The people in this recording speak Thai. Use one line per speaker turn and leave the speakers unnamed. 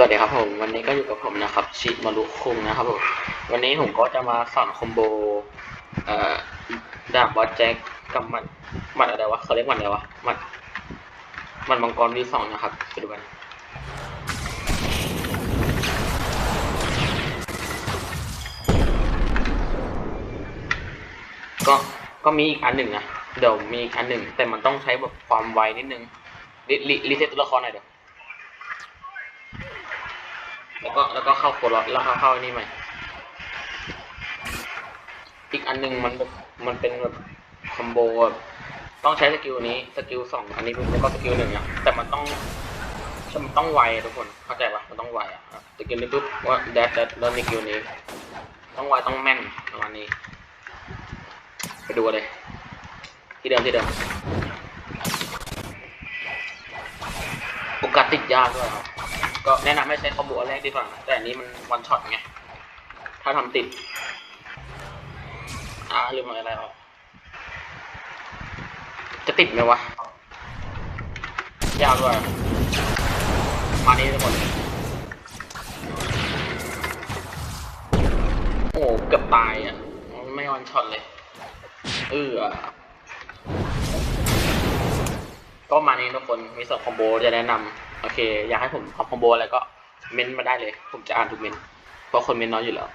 สวัสดีครับผมวันนี้ก็อยู่กับผมนะครับชิมารุคุงนะครับผมวันนี้ผมก็จะมาสอนคอมโบเอ่อดาบบอสแจ็คกับหมัดหมัดอะไรวะเขาเรียกหมัดอะไรวะหมัดหมัดมังกรวีสองนะครับไปดูกันก็ก็มีอีกอันหนึ่งนะเดี๋ยวมีอีกอันหนึ่งแต่มันต้องใช้แบบความไวนิดนึงรีรีรีเซ็ตตัวละครหน่อยเดี๋ยว แล้วก็แล้วก็เข้าโคลอสแล้วเข้าเข้าอันนี้ใหม่ อีกอันหนึ่งมันมันเป็นแบบคอมโบแบบต้องใช้สกิลนี้สกิลสองอันนี้แล้วก็สกิลหนึ่งอะแต่มันต้องมันต้องไวทุกคนเข้าใจปะมันต้องไวอะอะสกิลนี้ปุ๊บว่าแดดแดดแล้วสกิลนี้ ต้องไวต้องแม่นประมาณนี้ ไปดูเลย ที่เดิมที่เดิมโอกาสติดยากด้วยครับ ก็แนะนำให้ใช้คอมโบแรกดีกว่าแต่อันนี้มันวันช็อตไง ถ้าทำติด อ่าลืมอะไรออกจะติดไหมวะ ยากด้วย มานี้ทุกคน โอ้เกือบตายอะ ไม่วันช็อตเลย เออก็มานี้ทุกคน มีสองคอมโบจะแนะนำ โอเค อยากให้ผมทำคอมโบอะไรก็เม้นต์มาได้เลย ผมจะอ่านทุกเม้นต์เพราะคนเม้นต์น้อยอยู่แล้ว